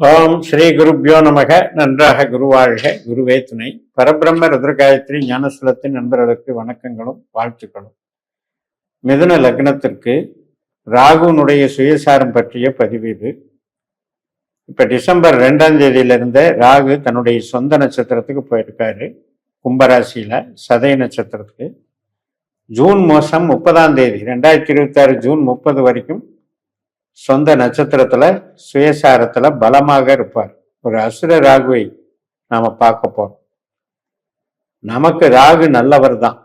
ஓம் ஸ்ரீ குருப்யோ நமக. நன்றாக குருவாழ்க. குருவே துணை. பரபிரம்ம ருத்ரகாயத்ரி ஞானஸ்தலத்தின் நண்பர்களுக்கு வணக்கங்களும் வாழ்த்துக்களும். மிதுன லக்னத்திற்கு ராகுனுடைய சுயசாரம் பற்றிய பதிவு இது இப்போ டிசம்பர் ரெண்டாம் தேதியிலிருந்து ராகு தன்னுடைய சொந்த நட்சத்திரத்துக்கு போயிருக்காரு. கும்பராசியில் சதய நட்சத்திரத்துக்கு. ஜூன் மாதம் முப்பதாம் தேதி ரெண்டாயிரத்தி இருபத்தாறு ஜூன் முப்பது வரைக்கும் சொந்த நட்சத்திரத்துல சுயசாரத்துல பலமாக இருப்பார். ஒரு அசுர ராகுவை நாம பார்க்க போறோம். நமக்கு ராகு நல்லவர் தான்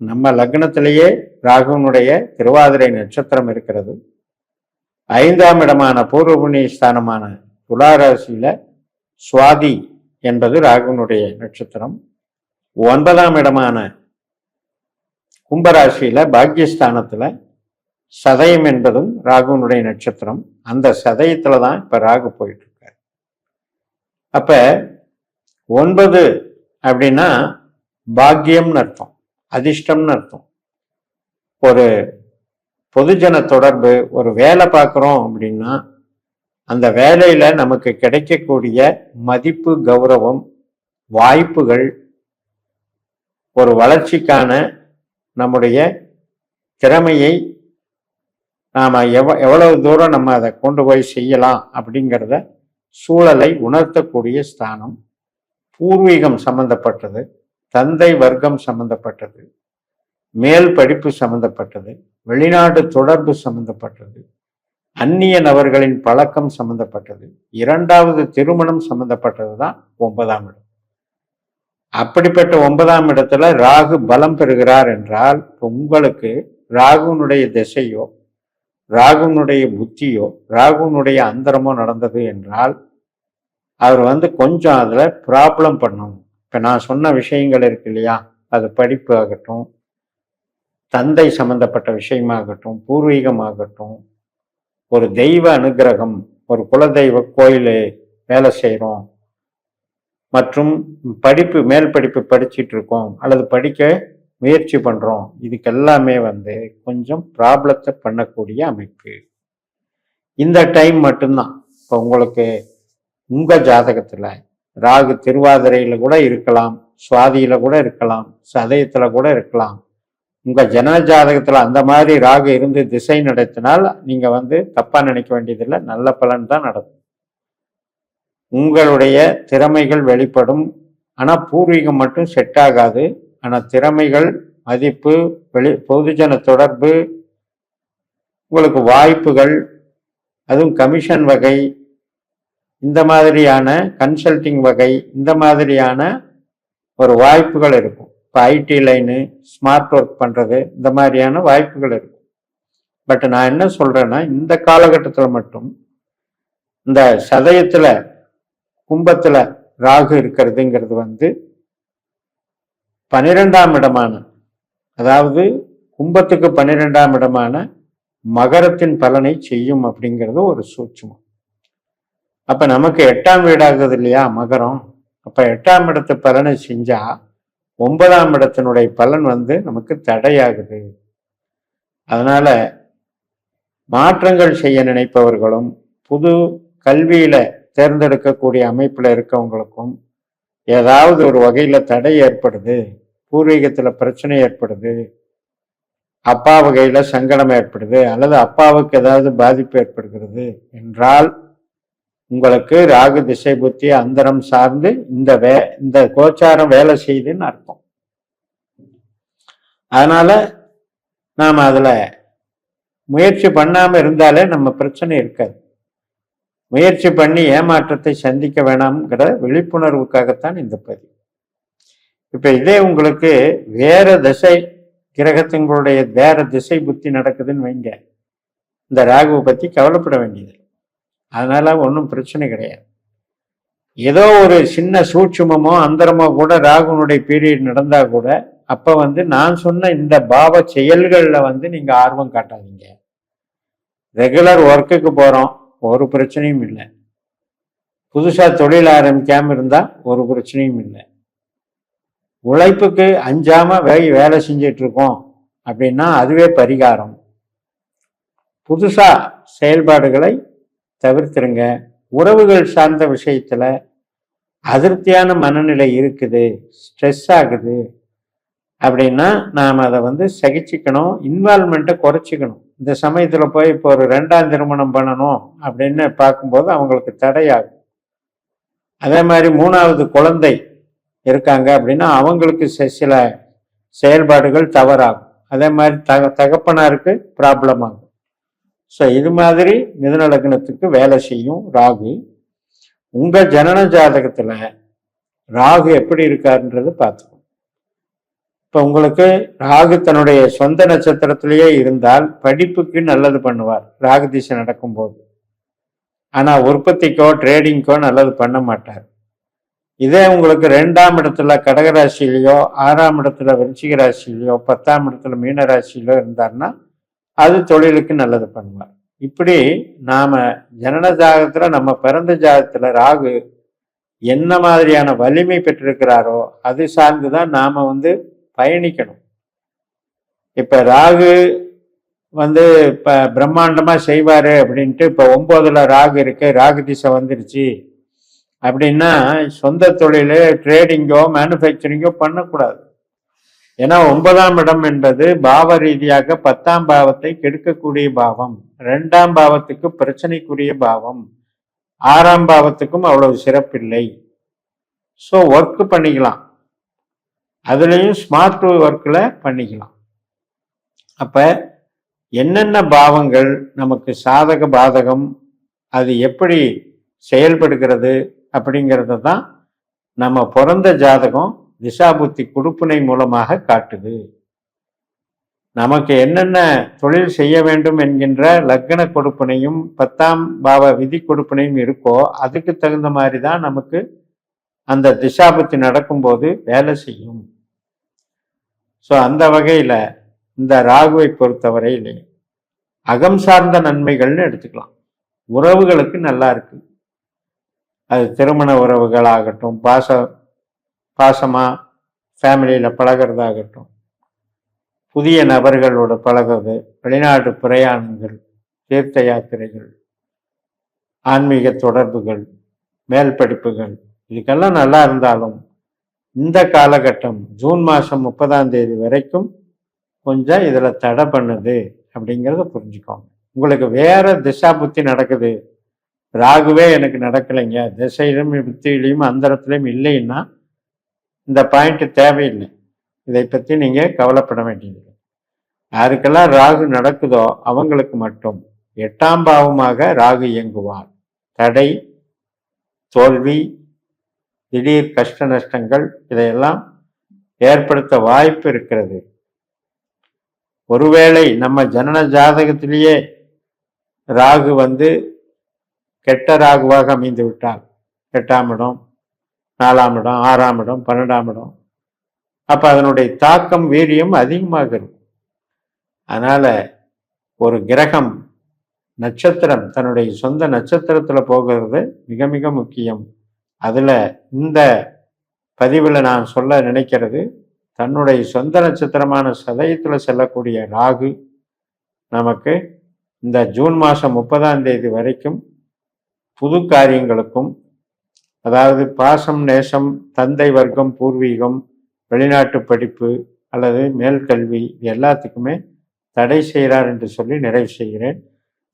நம்ம லக்னத்திலேயே ராகுனுடைய திருவாதிரை நட்சத்திரம் இருக்கிறது. ஐந்தாம் இடமான பூர்வ புண்ணிய ஸ்தானமான துளாராசியில சுவாதி என்பது ராகுனுடைய நட்சத்திரம். ஒன்பதாம் இடமான கும்பராசியில பாக்யஸ்தானத்துல சதயம் என்பதும் ராகுனுடைய நட்சத்திரம். அந்த சதயத்துல தான் இப்ப ராகு போயிட்டு அப்போ அப்ப ஒன்பது அப்படின்னா பாக்கியம்னு அர்த்தம் அதிர்ஷ்டம்னு அர்த்தம். ஒரு பொதுஜன தொடர்பு ஒரு வேலை பார்க்குறோம் அப்படின்னா அந்த வேலையில நமக்கு கிடைக்கக்கூடிய மதிப்பு கௌரவம் வாய்ப்புகள் ஒரு வளர்ச்சிக்கான நம்முடைய திறமையை நாம் எவ எவ்வளவு தூரம் நம்ம அதை கொண்டு போய் செய்யலாம் அப்படிங்கிறத சூழலை உணர்த்தக்கூடிய ஸ்தானம். பூர்வீகம் சம்பந்தப்பட்டது தந்தை வர்க்கம் சம்பந்தப்பட்டது மேல் படிப்பு சம்பந்தப்பட்டது வெளிநாடு தொடர்பு சம்பந்தப்பட்டது அந்நிய நபர்களின் பழக்கம் சம்பந்தப்பட்டது இரண்டாவது திருமணம் சம்பந்தப்பட்டது தான் ஒன்பதாம் இடம். அப்படிப்பட்ட ஒன்பதாம் இடத்துல ராகு பலம் பெறுகிறார் என்றால் உங்களுக்கு ராகுனுடைய திசையோ ராகுனுடைய புத்தியோ ராகுனுடைய அந்தரமோ நடந்தது என்றால் அவர் வந்து கொஞ்சம் அதில் ப்ராப்ளம் பண்ணும். இப்போ நான் சொன்ன விஷயங்கள் இருக்கு இல்லையா? அது படிப்பு ஆகட்டும் தந்தை சம்பந்தப்பட்ட விஷயமாகட்டும் பூர்வீகமாகட்டும் ஒரு தெய்வ அனுகிரகம் ஒரு குலதெய்வ கோயில் வேலை செய்கிறோம் மற்றும் படிப்பு மேல் படிப்பு படிச்சிட்டு இருக்கோம் அல்லது படிக்க முயற்சி பண்ணுறோம் இதுக்கு எல்லாமே வந்து கொஞ்சம் ப்ராப்ளத்தை பண்ணக்கூடிய அமைப்பு. இந்த டைம் மட்டும்தான். இப்போ உங்களுக்கு உங்கள் ஜாதகத்தில் ராகு திருவாதிரையில் கூட இருக்கலாம் சுவாதியில் கூட இருக்கலாம் சதயத்தில் கூட இருக்கலாம். உங்கள் ஜன ஜாதகத்தில் அந்த மாதிரி ராகு இருந்து திசை நடத்தினால் நீங்கள் வந்து தப்பாக நினைக்க வேண்டியதில்லை. நல்ல பலன் தான் நடக்கும். உங்களுடைய திறமைகள் வெளிப்படும். ஆனால் பூர்வீகம் மட்டும் செட் ஆகாது. ஆனால் திறமைகள் மதிப்பு வெளி பொதுஜன தொடர்பு உங்களுக்கு வாய்ப்புகள் அதுவும் கமிஷன் வகை இந்த மாதிரியான கன்சல்டிங் வகை இந்த மாதிரியான ஒரு வாய்ப்புகள் இருக்கும். இப்போ ஐடி லைனு ஸ்மார்ட் ஒர்க் பண்ணுறது இந்த மாதிரியான வாய்ப்புகள் இருக்கும். பட் நான் என்ன சொல்கிறேன்னா இந்த காலகட்டத்தில் மட்டும் இந்த சதயத்தில் கும்பத்தில் ராகு இருக்கிறதுங்கிறது வந்து பனிரெண்டாம் இடமான அதாவது கும்பத்துக்கு பன்னிரெண்டாம் இடமான மகரத்தின் பலனை செய்யும் அப்படிங்கிறது ஒரு சூட்சமம். அப்ப நமக்கு எட்டாம் வீடாகுது இல்லையா மகரம். அப்ப எட்டாம் இடத்து பலனை செஞ்சா ஒன்பதாம் இடத்தினுடைய பலன் வந்து நமக்கு தடையாகுது. அதனால மாற்றங்கள் செய்ய நினைப்பவர்களும் புது கல்வியில தேர்ந்தெடுக்கக்கூடிய அமைப்புல இருக்கவங்களுக்கும் ஏதாவது ஒரு வகையில் தடை ஏற்படுது பூர்வீகத்தில் பிரச்சனை ஏற்படுது அப்பா வகையில் சங்கடம் ஏற்படுது அல்லது அப்பாவுக்கு ஏதாவது பாதிப்பு ஏற்படுகிறது என்றால் உங்களுக்கு ராகு திசை புத்தி அந்தரம் சார்ந்து இந்த வே இந்த கோச்சாரம் வேலை செய்யுதுன்னு அர்த்தம். அதனால நாம் அதில் முயற்சி பண்ணாமல் இருந்தாலே நம்ம பிரச்சனை இருக்காது. முயற்சி பண்ணி ஏமாற்றத்தை சந்திக்க வேணாம்ங்கிற விழிப்புணர்வுக்காகத்தான் இந்த பதிவு. இப்ப இதே உங்களுக்கு வேற திசை கிரகத்துங்களுடைய வேற திசை புத்தி நடக்குதுன்னு வைங்க. இந்த ராகுவை பத்தி கவலைப்பட வேண்டியது அதனால ஒன்றும் பிரச்சனை கிடையாது. ஏதோ ஒரு சின்ன சூட்சுமமோ அந்தரமோ கூட ராகுனுடைய பீரியட் நடந்தா கூட அப்ப வந்து நான் சொன்ன இந்த பாவ செயல்களில் வந்து நீங்க ஆர்வம் காட்டாதீங்க. ரெகுலர் ஒர்க்குக்கு போறோம். ஒரு பிரச்சனையும் இல்லை. புதுசாக தொழில் ஆரம்பிக்காமல் இருந்தால் ஒரு பிரச்சனையும் இல்லை. உழைப்புக்கு அஞ்சாமல் வே வேலை செஞ்சிட்ருக்கோம் அப்படின்னா அதுவே பரிகாரம். புதுசாக செயல்பாடுகளை தவிர்த்துருங்க. உறவுகள் சார்ந்த விஷயத்தில் அதிருப்தியான மனநிலை இருக்குது ஸ்ட்ரெஸ் ஆகுது அப்படின்னா நாம் அதை வந்து சகிச்சுக்கணும் இன்வால்மெண்ட்டை குறைச்சிக்கணும். இந்த சமயத்தில் போய் இப்போ ஒரு ரெண்டாம் திருமணம் பண்ணணும் அப்படின்னு பார்க்கும்போது அவங்களுக்கு தடையாகும் அதே மாதிரி மூணாவது குழந்தை இருக்காங்க அப்படின்னா அவங்களுக்கு சில செயல்பாடுகள் தவறாகும். அதே மாதிரி தக தகப்பனாருக்கு ப்ராப்ளம் ஆகும். ஸோ இது மாதிரி மிதுன லக்னத்துக்கு வேலை செய்யும் ராகு. உங்கள் ஜனன ஜாதகத்தில் ராகு எப்படி இருக்காருன்றது பார்த்துக்கணும் இப்போ உங்களுக்கு ராகு தன்னுடைய சொந்த நட்சத்திரத்திலேயே இருந்தால் படிப்புக்கு நல்லது பண்ணுவார். ராகு திசை நடக்கும்போது. ஆனால் உற்பத்திக்கோ ட்ரேடிங்க்கோ நல்லது பண்ண மாட்டார். இதே உங்களுக்கு ரெண்டாம் இடத்துல கடகராசிலேயோ ஆறாம் இடத்துல விருச்சிக ராசியிலையோ பத்தாம் இடத்துல மீன ராசியிலோ இருந்தார்னா அது தொழிலுக்கு நல்லது பண்ணுவார். இப்படி நாம ஜனன ஜாகத்தில் நம்ம பிறந்த ஜாகத்தில் ராகு என்ன மாதிரியான வலிமை பெற்றிருக்கிறாரோ அது சார்ந்து தான் நாம் வந்து பயணிக்கணும். இப்ப ராகு வந்து இப்ப பிரம்மாண்டமா செய்வாரு அப்படின்ட்டு இப்ப ஒன்பதுல ராகு இருக்கு ராகு திசை வந்துருச்சு. அப்படின்னா சொந்த தொழில் ட்ரேடிங்கோ மேனுஃபேக்சரிங்கோ பண்ணக்கூடாது. ஏன்னா ஒன்பதாம் இடம் என்பது பாவ ரீதியாக பத்தாம் பாவத்தை கெடுக்கக்கூடிய பாவம் ரெண்டாம் பாவத்துக்கு பிரச்சனைக்குரிய பாவம் ஆறாம் பாவத்துக்கும் அவ்வளவு சிறப்பில்லை. ஸோ ஒர்க் பண்ணிக்கலாம். அதுலேயும் ஸ்மார்ட் ஒர்க்கில் பண்ணிக்கலாம். அப்போ என்னென்ன பாவங்கள் நமக்கு சாதக பாதகம் அது எப்படி செயல்படுகிறது அப்படிங்கிறத தான் நம்ம பிறந்த ஜாதகம் திசாபுத்தி கொடுப்பினை மூலமாக காட்டுது. நமக்கு என்னென்ன தொழில் செய்ய வேண்டும் என்கின்ற லக்ன கொடுப்பினையும் பத்தாம் பாவ விதி கொடுப்பினையும் இருக்கோ அதுக்கு தகுந்த மாதிரி தான் நமக்கு அந்த திசாபுத்தி நடக்கும்போது வேலை செய்யும். ஸோ அந்த வகையில் இந்த ராகுவை பொறுத்தவரையில் அகம் சார்ந்த நன்மைகள்னு எடுத்துக்கலாம். உறவுகளுக்கு நல்லா இருக்கு. அது திருமண உறவுகளாகட்டும் பாச பாசமாக ஃபேமிலியில் பழகிறதாகட்டும் புதிய நபர்களோட பழகிறது வெளிநாட்டு பிரயாணங்கள் தீர்த்த யாத்திரைகள் ஆன்மீக தொடர்புகள் மேல் படிப்புகள் இதுக்கெல்லாம் நல்லா இருந்தாலும் இந்த காலகட்டம் ஜூன் மாதம் முப்பதாம் தேதி வரைக்கும் கொஞ்சம் இதில் தடை பண்ணுது அப்படிங்கிறத புரிஞ்சுக்கோங்க. உங்களுக்கு வேற திசா புத்தி நடக்குது. ராகுவே எனக்கு நடக்கலைங்க. திசையிலும் புத்தியிலையும் அந்தரத்துலையும் இல்லைன்னா இந்த பாயிண்ட் தேவையில்லை. இதை பற்றி நீங்கள் கவலைப்பட வேண்டியது யாருக்கெல்லாம் ராகு நடக்குதோ அவங்களுக்கு மட்டும் எட்டாம் பாவமாக ராகு இயங்குவார். தடை தோல்வி திடீர் கஷ்ட நஷ்டங்கள் இதையெல்லாம் ஏற்படுத்த வாய்ப்பு இருக்கிறது. ஒருவேளை நம்ம ஜனன ஜாதகத்திலேயே ராகு வந்து கெட்ட ராகுவாக அமைந்து விட்டால் எட்டாம் இடம் நாலாம் இடம் ஆறாம் இடம் பன்னெண்டாம் இடம் அப்போ அதனுடைய தாக்கம் வீரியம் அதிகமாக இருக்கும். அதனால் ஒரு கிரகம் நட்சத்திரம் தன்னுடைய சொந்த நட்சத்திரத்தில் போகிறது மிக மிக முக்கியம். அதில் இந்த பதிவில் நான் சொல்ல நினைக்கிறது தன்னுடைய சொந்த நட்சத்திரமான சதயத்தில் செல்லக்கூடிய ராகு நமக்கு இந்த ஜூன் மாதம் முப்பதாம் தேதி வரைக்கும் புது காரியங்களுக்கும் அதாவது பாசம் நேசம் தந்தை வர்க்கம் பூர்வீகம் வெளிநாட்டு படிப்பு அல்லது மேல்கல்வி எல்லாத்துக்குமே தடை செய்கிறார் என்று சொல்லி நிறைவு செய்கிறேன்.